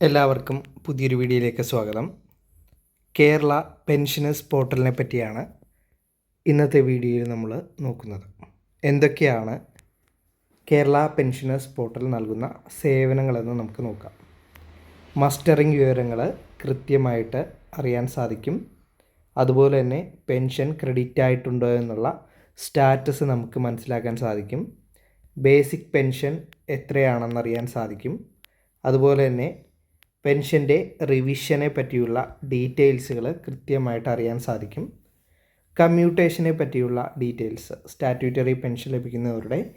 എല്ലാവർക്കും പുതിയൊരു വീഡിയോയിലേക്ക് സ്വാഗതം. കേരള പെൻഷനേഴ്സ് പോർട്ടലിനെ പറ്റിയാണ് ഇന്നത്തെ വീഡിയോയിൽ നമ്മൾ നോക്കുന്നത്. എന്തൊക്കെയാണ് കേരള പെൻഷനേഴ്സ് പോർട്ടൽ നൽകുന്ന സേവനങ്ങളെന്ന് നമുക്ക് നോക്കാം. മസ്റ്ററിംഗ് വിവരങ്ങൾ കൃത്യമായിട്ട് അറിയാൻ സാധിക്കും. അതുപോലെ തന്നെ പെൻഷൻ ക്രെഡിറ്റ് ആയിട്ടുണ്ടോ എന്നുള്ള സ്റ്റാറ്റസ് നമുക്ക് മനസ്സിലാക്കാൻ സാധിക്കും. ബേസിക് പെൻഷൻ എത്രയാണെന്നറിയാൻ സാധിക്കും. അതുപോലെ തന്നെ പെൻഷന്റെ റിവിഷനെ പറ്റിയുള്ള ഡീറ്റെയിൽസുകൾ കൃത്യമായിട്ട് അറിയാൻ സാധിക്കും. കമ്മ്യൂട്ടേഷനെ പറ്റിയുള്ള ഡീറ്റെയിൽസ് സ്റ്റാറ്റ്യൂട്ടറി പെൻഷൻ ലഭിക്കുന്നവരുടെ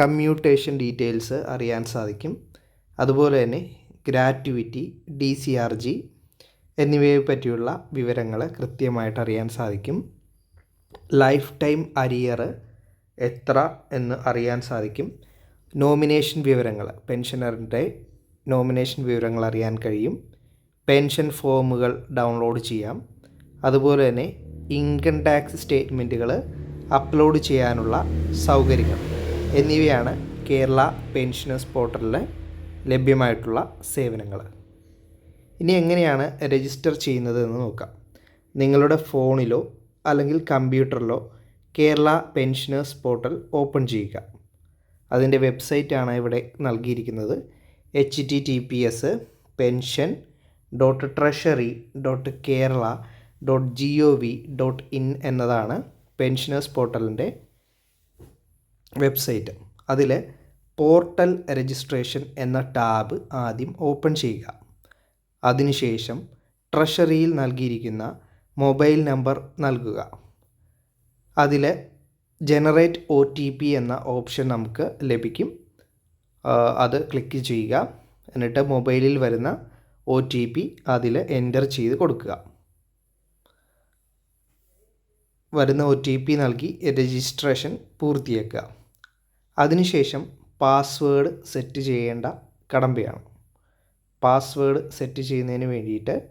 കമ്മ്യൂട്ടേഷൻ ഡീറ്റെയിൽസ് അറിയാൻ സാധിക്കും. അതുപോലെ തന്നെ gratuity D C R G എന്നിവയെ പറ്റിയുള്ള വിവരങ്ങൾ കൃത്യമായിട്ട് അറിയാൻ സാധിക്കും. ലൈഫ് ടൈം അരിയർ എത്ര എന്ന് അറിയാൻ സാധിക്കും. നോമിനേഷൻ വിവരങ്ങൾ പെൻഷനറിന്റെ നോമിനേഷൻ വിവരങ്ങൾ അറിയാൻ കഴിയും. പെൻഷൻ ഫോമുകൾ ഡൗൺലോഡ് ചെയ്യാം. അതുപോലെ തന്നെ ഇൻകം ടാക്സ് സ്റ്റേറ്റ്മെന്റുകൾ അപ്ലോഡ് ചെയ്യാനുള്ള സൗകര്യങ്ങൾ എന്നിവയാണ് കേരള പെൻഷനേഴ്സ് പോർട്ടലിൽ ലഭ്യമായിട്ടുള്ള സേവനങ്ങൾ. ഇനി എങ്ങനെയാണ് രജിസ്റ്റർ ചെയ്യുന്നത് എന്ന് നോക്കാം. നിങ്ങളുടെ ഫോണിലോ അല്ലെങ്കിൽ കമ്പ്യൂട്ടറിലോ കേരള പെൻഷനേഴ്സ് പോർട്ടൽ ഓപ്പൺ ചെയ്യുക. അതിന്റെ വെബ്സൈറ്റാണ് ഇവിടെ നൽകിയിരിക്കുന്നത്. H T T P S pension dot treasury dot Kerala dot G O V dot in എന്നതാണ് പെൻഷനേഴ്സ് പോർട്ടലിന്റെ വെബ്സൈറ്റ് അതിൽ പോർട്ടൽ രജിസ്ട്രേഷൻ എന്ന ടാബ് ആദ്യം ഓപ്പൺ ചെയ്യുക. അതിനുശേഷം ട്രഷറിയിൽ നൽകിയിരിക്കുന്ന മൊബൈൽ നമ്പർ നൽകുക. അതിൽ ജനറേറ്റ് ഒ ടി പി എന്ന ഓപ്ഷൻ നമുക്ക് ലഭിക്കും. അത് ക്ലിക്ക് ചെയ്യുക. എന്നിട്ട് മൊബൈലിൽ വരുന്ന ഒ ടി പി അതിൽ എന്റർ ചെയ്ത് കൊടുക്കുക. വരുന്ന ഒ ടി പി നൽകി രജിസ്ട്രേഷൻ പൂർത്തിയാക്കുക. അതിനുശേഷം പാസ്വേഡ് സെറ്റ് ചെയ്യേണ്ട കടമ്പയാണ്. പാസ്വേഡ് സെറ്റ് ചെയ്യുന്നതിന് വേണ്ടിയിട്ട്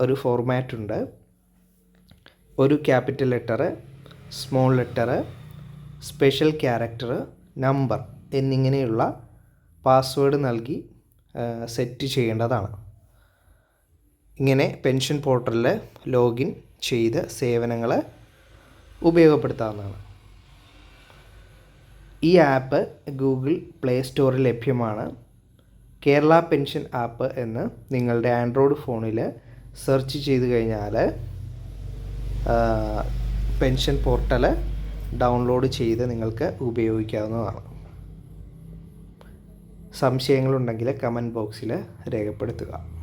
ഒരു ഫോർമാറ്റ് ഉണ്ട്. ഒരു capital letter small letter special character number എന്നിങ്ങനെയുള്ള പാസ്വേഡ് നൽകി സെറ്റ് ചെയ്യേണ്ടതാണ്. ഇങ്ങനെ പെൻഷൻ പോർട്ടലിൽ ലോഗിൻ ചെയ്ത് സേവനങ്ങൾ ഉപയോഗപ്പെടുത്താവുന്നതാണ്. ഈ ആപ്പ് ഗൂഗിൾ പ്ലേ സ്റ്റോറിൽ ലഭ്യമാണ്. കേരള പെൻഷൻ ആപ്പ് എന്ന് നിങ്ങളുടെ ആൻഡ്രോയിഡ് ഫോണിൽ സെർച്ച് ചെയ്ത് കഴിഞ്ഞാൽ പെൻഷൻ പോർട്ടൽ ഡൗൺലോഡ് ചെയ്ത് നിങ്ങൾക്ക് ഉപയോഗിക്കാവുന്നതാണ്. സംശയങ്ങളുണ്ടെങ്കിൽ കമന്റ് ബോക്സിൽ രേഖപ്പെടുത്തുക.